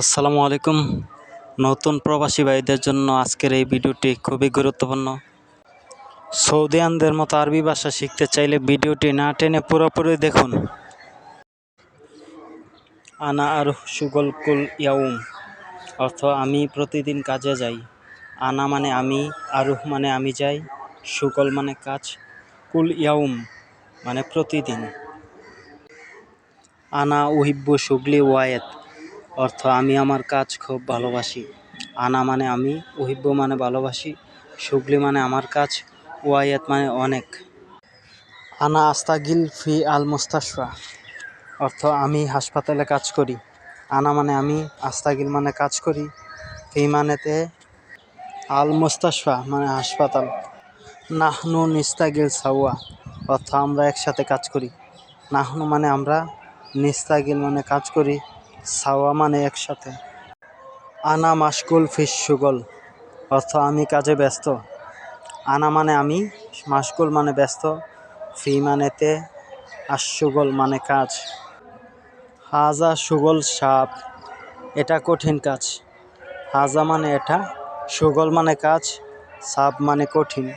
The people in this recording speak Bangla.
আসসালামু আলাইকুম। নতুন প্রবাসী ভাইদের জন্য আজকের এই ভিডিওটি খুবই গুরুত্বপূর্ণ। সৌদি সৌদিয়ানদের মতো আরবি ভাষা শিখতে চাইলে ভিডিওটি না টেনে পুরোপুরি দেখুন। আনা আর সুগল কুল ইয়াউম, অর্থ আমি প্রতিদিন কাজে যাই। আনা মানে আমি আরুহ মানে আমি যাই। সুগল মানে কাজ, কুল ইয়াউম মানে প্রতিদিন। আনা উহিব্বু সুগলি ওয়ায়েত অর্থ, আমি আমার কাজ খুব ভালোবাসি। আনা মানে আমি উহিব্বু মানে ভালোবাসি, সুগলি মানে আমার কাজ, ওয়াইয়াত মানে অনেক। আনা আস্তাগিল ফি আল মুস্তাশফা। অর্থ, আমি হাসপাতালে কাজ করি। আনা মানে আমি, আস্তাগিল মানে কাজ করি। ফি মানেতে আল মুস্তাশফা মানে হাসপাতাল। নাহনু নিস্তাগিল সাওয়া। অর্থ, আমরা একসাথে কাজ করি। নাহনু মানে আমরা, নিস্তাগিল মানে কাজ করি। সাওয়া মানে একসাথে। আনা মাসকুল ফিস সুগল, অর্থ আমি কাজে ব্যস্ত। আনা মানে আমি মাসকুল মানে ব্যস্ত, ফি মানেতে আর সুগল মানে কাজ। হাজা সুগল সাপ, এটা কঠিন কাজ। হাজা মানে এটা, সুগল মানে কাজ, সাপ মানে কঠিন।